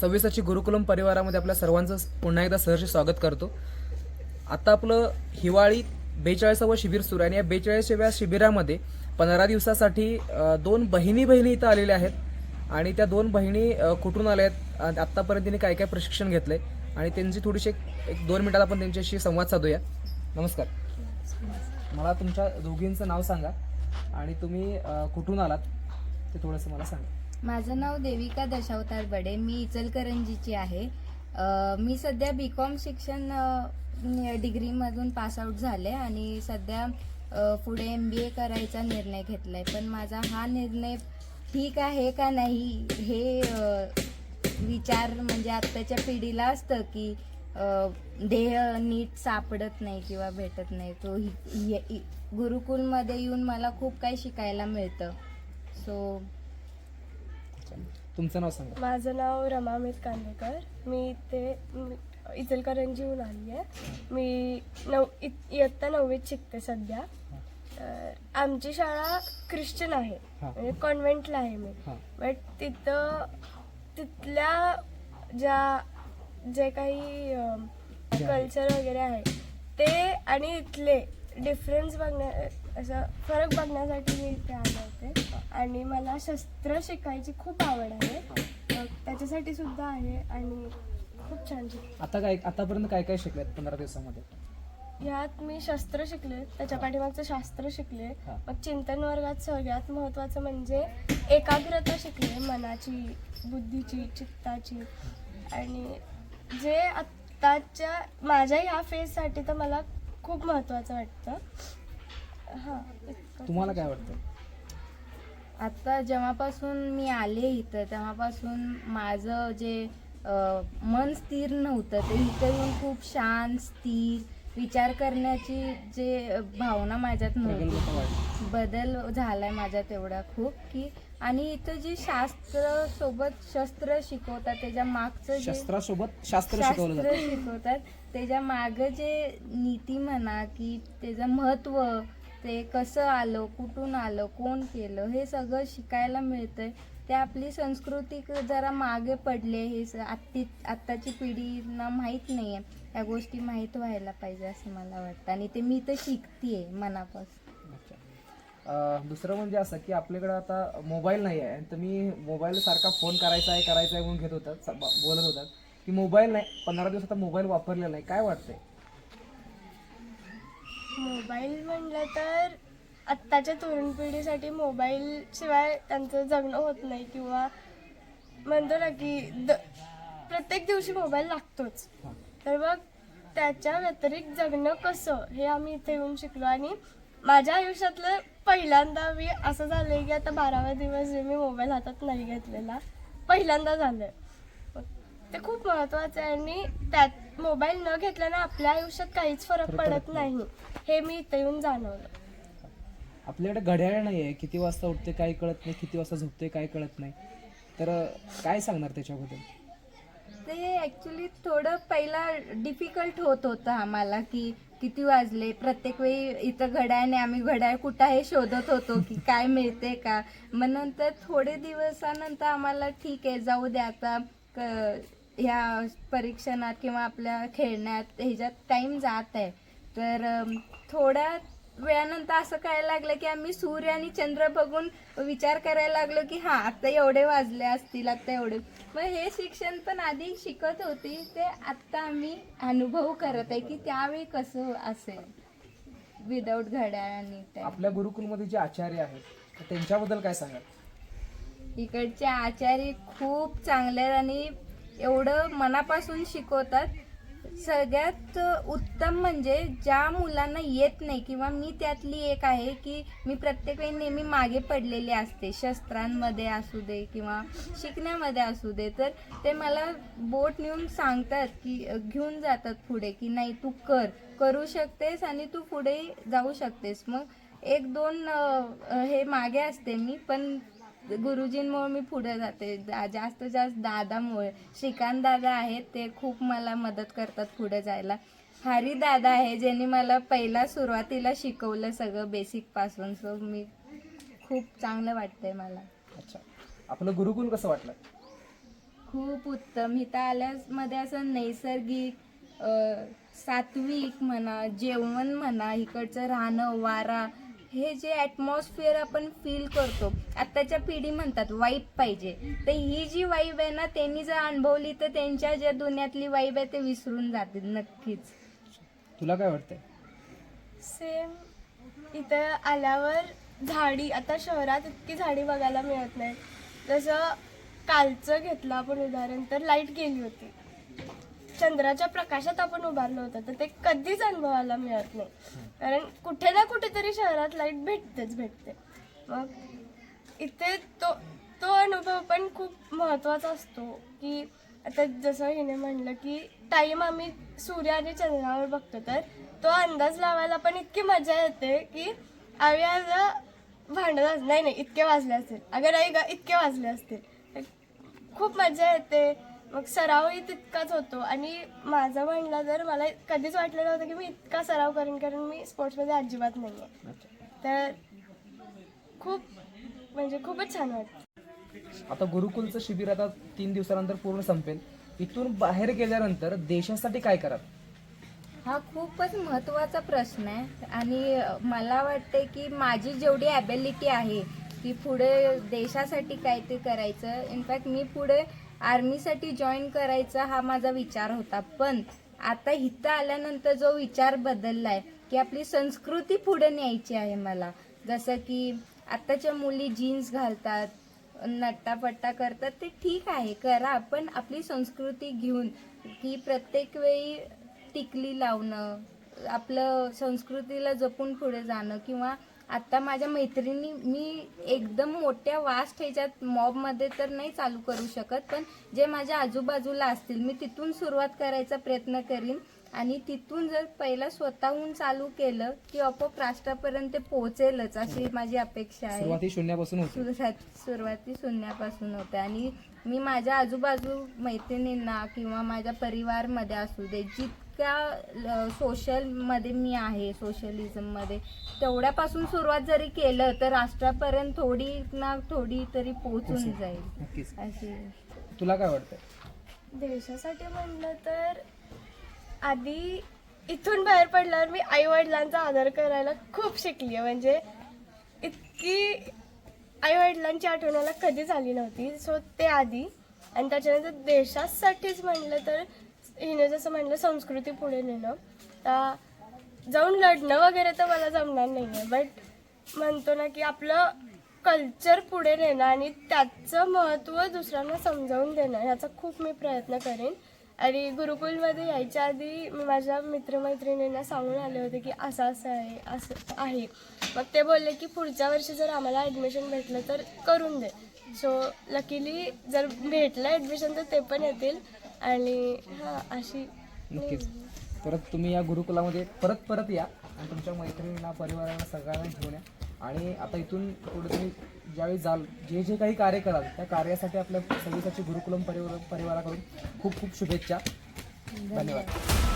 सव्वीसाची गुरुकुलम परिवारामध्ये आपल्या सर्वांचं पुन्हा एकदा सहर्ष स्वागत करतो. आता आपलं हिवाळी बेचाळीसावं शिबिर सुरू आहे आणि या बेचाळीसाव्या शिबिरामध्ये पंधरा दिवसासाठी दोन बहिणी बहिणी इथं आलेल्या आहेत आणि त्या दोन बहिणी कुठून आल्या आहेत आणि आत्तापर्यंत तिने काय काय प्रशिक्षण घेतलं आहे आणि त्यांची थोडीशी एक दोन मिनिटात आपण त्यांच्याशी संवाद साधूया. नमस्कार. मला तुमच्या दोघींचं नाव सांगा आणि तुम्ही कुठून आलात ते थोडंसं मला सांगा. माझं नाव देविका दशावतार बडे. मी इचलकरंजीची आहे. मी सध्या बी कॉम शिक्षण डिग्रीमधून पासआउट झाले आणि सध्या पुढे एम बी ए करायचा निर्णय घेतला आहे पण माझा हा निर्णय ठीक आहे का नाही हे विचार म्हणजे आत्ताच्या पिढीला असतं की ध्येय नीट सापडत नाही किंवा भेटत नाही. तो गुरुकुलमध्ये येऊन मला खूप काही शिकायला मिळतं. सो तुमचं नाव सांगा. माझं नाव रमा अमित कांदेकर. मी इथे इचलकरंजीहून आली आहे. मी नव इत- इयत्ता नववीत शिकते सध्या. तर आमची शाळा ख्रिश्चन आहे. हां. म्हणजे कॉन्व्हेंटला आहे मी. हां. बट तिथं तिथल्या ज्या जे काही जे आहे. कल्चर वगैरे आहे ते आणि इथले डिफरन्स बघण्या असं फरक बघण्यासाठी मी इथे आले होते. आणि मला शस्त्र शिकायची खूप आवड आहे. त्याच्यासाठी सुद्धा आहे आणि खूप छान शिक आता काय आतापर्यंत काय काय शिकलेत पंधरा दिवसामध्ये? ह्यात मी शस्त्र शिकले त्याच्या पाठीमागचं शास्त्र शिकले. हा. मग चिंतन वर्गात सगळ्यात महत्त्वाचं म्हणजे एकाग्रता शिकले मनाची बुद्धीची चित्ताची. आणि जे आत्ताच्या माझ्या ह्या फेजसाठी तर मला खूप महत्त्वाचं वाटतं. हां इतकं. तुम्हाला काय वाटतं आता जेव्हापासून मी आले इथं तेव्हापासून माझं जे अ, मन स्थिर नव्हतं ते इथं येऊन खूप शांत स्थिर विचार करण्याची जे भावना माझ्यात प्रगल्भता नव्हती. बदल झालाय माझ्यात एवढा खूप की आणि इथं जे शास्त्र सोबत शस्त्र शिकवतात त्याच्या मागचं जे शस्त्रासोबत शास्त्र शिकवलं शास्त्र जातं शिकवतात त्याच्या माग जे नीती म्हणा की त्याचं महत्त्व ते कसं आलं कुठून आलं कोण केलं हे सगळं शिकायला मिळतंय. ते आपली संस्कृती जरा मागे पडले हे स- आत्ती आत्ताची पिढीना माहीत नाही आहे या गोष्टी माहीत व्हायला पाहिजे असं मला वाटतं. आणि ते मी तर शिकतीये मनापासून. अं, दुसरं म्हणजे असं की आपल्याकडं आता मोबाईल नाही आहे. आणि तुम्ही मोबाईल सारखा फोन करायचा आहे करायचा आहे म्हणून घेत होतात स- ब- बोलत होतात. की मोबाईल नाही पंधरा दिवस आता मोबाईल वापरलेला नाही काय वाटतंय? मोबाईल म्हणलं तर आत्ताच्या तरुण पिढीसाठी मोबाईल शिवाय त्यांचं जगणं होत नाही किंवा म्हणतो ना की द प्रत्येक दिवशी मोबाईल लागतोच. तर मग त्याच्या व्यतिरिक्त जगणं कसं हे आम्ही इथे येऊन शिकलो. आणि माझ्या आयुष्यातलं पहिल्यांदा मी असं झालंय की आता बारावा दिवस जे मी मोबाईल हातात नाही घेतलेला पहिल्यांदा झालं मग ते खूप महत्वाचं आहे आणि त्यात मोबाईल न घेतल्यानं आपल्या आयुष्यात काहीच फरक पडत नाही. हे मी इथे येऊन जाणवलं. आपल्याकडे घड्याळ नाही आहे किती वाजता उठते काय कळत नाही. किती वाजता झोपते काय कळत नाही. तर काय सांगणार त्याच्याबद्दल? ते ॲक्च्युली थोडं पहिला डिफिकल्ट होत होतं आम्हाला की किती वाजले. प्रत्येक वेळी इथं घड्याळने आम्ही घड्याळ कुठं आहे शोधत होतो की काय मिळते का? मग नंतर थोडे दिवसानंतर आम्हाला ठीक आहे जाऊ द्या आता. क- ह्या परीक्षणात किंवा आपल्या खेळण्यात ह्याच्यात टाईम जात आहे. तर थोड्या वेळानंतर असं कळायला लागलं की आम्ही सूर्य आणि चंद्र बघून विचार करायला लागलो की हा आता एवढे वाजले असतील आता एवढे. मग हे शिक्षण पण आधी शिकत होती ते आत्ता आम्ही अनुभव करत आहे की त्यावेळी कसं असेल? विदाऊट घड्याळ आणि. आपल्या गुरुकुलमध्ये जे आचार्य आहेत त्यांच्याबद्दल काय सांगाल? इकडचे आचार्य खूप चांगले आहेत आणि एवढं मनापासून शिकवतात. सगळ्यात उत्तम म्हणजे ज्या मुलांना येत नाही किंवा मी त्यातली एक आहे की मी प्रत्येक वेळी नेहमी मागे पडलेली असते. शस्त्रांमध्ये असू दे किंवा शिकण्यामध्ये असू दे. तर ते मला बोट नेऊन सांगतात की घेऊन जातात पुढे की नाही तू कर. करू शकतेस आणि तू पुढे जाऊ शकतेस. मग एक दोन हे मागे असते मी पण गुरुजींमुळे मी पुढे जाते. जा- जास्त जास्त दादामुळे. श्रीकांत दादा आहेत ते खूप मला मदत करतात पुढे जायला. हरी दादा आहे ज्यांनी मला पहिला सुरुवातीला शिकवलं सगळं बेसिकपासून. सो मी खूप चांगलं वाटतंय मला. अच्छा. आपलं गुरुकुल कसं वाटलं? खूप उत्तम. इथं आल्यामध्ये असं नैसर्गिक सात्विक म्हणा जेवण म्हणा इकडचं राहणं वारा हे जे ॲटमॉस्फिअर आपण फील करतो आत्ताच्या पिढी म्हणतात वाईब पाहिजे. तर ही जी वाईब आहे ना त्यांनी जर अनुभवली तर त्यांच्या ज्या दुनियातली वाईब आहे ते विसरून जातील नक्कीच. तुला काय वाटतंय? सेम इथं आल्यावर झाडी आता शहरात इतकी झाडी बघायला मिळत नाही. जसं कालचं घेतलं आपण उदाहरण तर लाइट गेली होती. चंद्राच्या प्रकाशात आपण उभारलो होतो तर ते कधीच अनुभवायला मिळत नाही. कारण कुठे ना कुठेतरी शहरात लाइट भेटतेच भेटते. मग इथे तो तो अनुभव पण खूप महत्त्वाचा असतो की आता जसं हिने म्हणलं की टाईम आम्ही सूर्य आणि चंद्रावर बघतो तर तो अंदाज लावायला पण इतकी मजा येते की आम्ही आता भांडत नाही नाही इतके वाजले असतील. अगं नाही ग इतके वाजले असतील. खूप मजा येते. मग सरावही तितकाच होतो. आणि माझं म्हणलं तर मला कधीच वाटलं नव्हतं की मी इतका सराव करेन कारण मी स्पोर्ट्समध्ये अजिबात नाही आहे तर खूप म्हणजे खूपच छान वाटतं. आता गुरुकुलचं शिबिर आता तीन दिवसानंतर पूर्ण संपेल. इथून बाहेर गेल्यानंतर देशासाठी काय करा हा खूपच महत्त्वाचा प्रश्न आहे. आणि मला वाटते की माझी जेवढी ॲबिलिटी आहे की पुढे देशासाठी काय ते करायचं इनफॅक्ट मी पुढे आर्मीसाठी जॉईन करायचा हा माझा विचार होता. पण आता इथं आल्यानंतर जो विचार बदलला आहे की आपली संस्कृती पुढे न्यायची आहे मला. जसं की आत्ताच्या मुली जीन्स घालतात नट्टापट्टा करतात ते ठीक आहे करा. पण आपली संस्कृती घेऊन की प्रत्येक वेळी टिकली लावणं आपलं संस्कृतीला जपून पुढे जाणं किंवा आता माझ्या मैत्रिणी मी एकदम मोठ्या वास्ट ह्याच्यात मॉबमध्ये तर नाही चालू करू शकत पण जे माझ्या आजूबाजूला असतील मी तिथून सुरुवात करायचा प्रयत्न करीन. आणि तिथून जर पहिला स्वतःहून चालू केलं की आपोआप राष्ट्रापर्यंत पोहोचेलच अशी माझी अपेक्षा आहे. सुरुवाती शून्यापासून होती. सुरुवात सुरुवाती शून्यापासून होते. आणि मी माझ्या आजूबाजू मैत्रिणींना किंवा माझ्या परिवारमध्ये असू दे जितक्या सोशलमध्ये मी आहे सोशलिझममध्ये तेवढ्यापासून सुरुवात जरी केलं तर राष्ट्रापर्यंत थोडी ना थोडी तरी पोहोचून जाईल. अशी. तुला काय वाटतंय? देशासाठी म्हणलं तर आधी इथून बाहेर पडल्यावर मी आई वडिलांचा आदर करायला खूप शिकली आहे म्हणजे इतकी आई वडिलांची आठवण मला कधीच आली नव्हती. सो ते आधी. आणि त्याच्यानंतर देशासाठीच म्हणलं तर हिने जसं म्हणलं संस्कृती पुढे नेणं. तर जाऊन लढणं वगैरे तर मला जमणार नाही आहे बट म्हणतो ना की आपलं कल्चर पुढे नेणं आणि त्याचं महत्त्व दुसऱ्यांना समजावून देणं ह्याचा खूप मी प्रयत्न करेन. आणि गुरुकुलमध्ये यायच्या आधी मी माझ्या मित्रमैत्रिणींना सांगून आले होते की असं असं आहे असं आहे. मग ते बोलले की पुढच्या वर्षी जर आम्हाला ॲडमिशन भेटलं तर करून दे. सो लकीली जर भेटलं ॲडमिशन तर ते पण येतील. आणि हां अशी नक्कीच. परत तुम्ही या गुरुकुलामध्ये परत परत या आणि तुमच्या मैत्रिणींना परिवाराला सगळ्यांना घेऊन या. आणि आता इथून पुढे तुम्ही ज्यावेळी जाल जे जे काही कार्य कराल त्या कार्यासाठी आपल्या सविताची गुरुकुलम परिवार परिवाराकडून खूप खूप शुभेच्छा. धन्यवाद.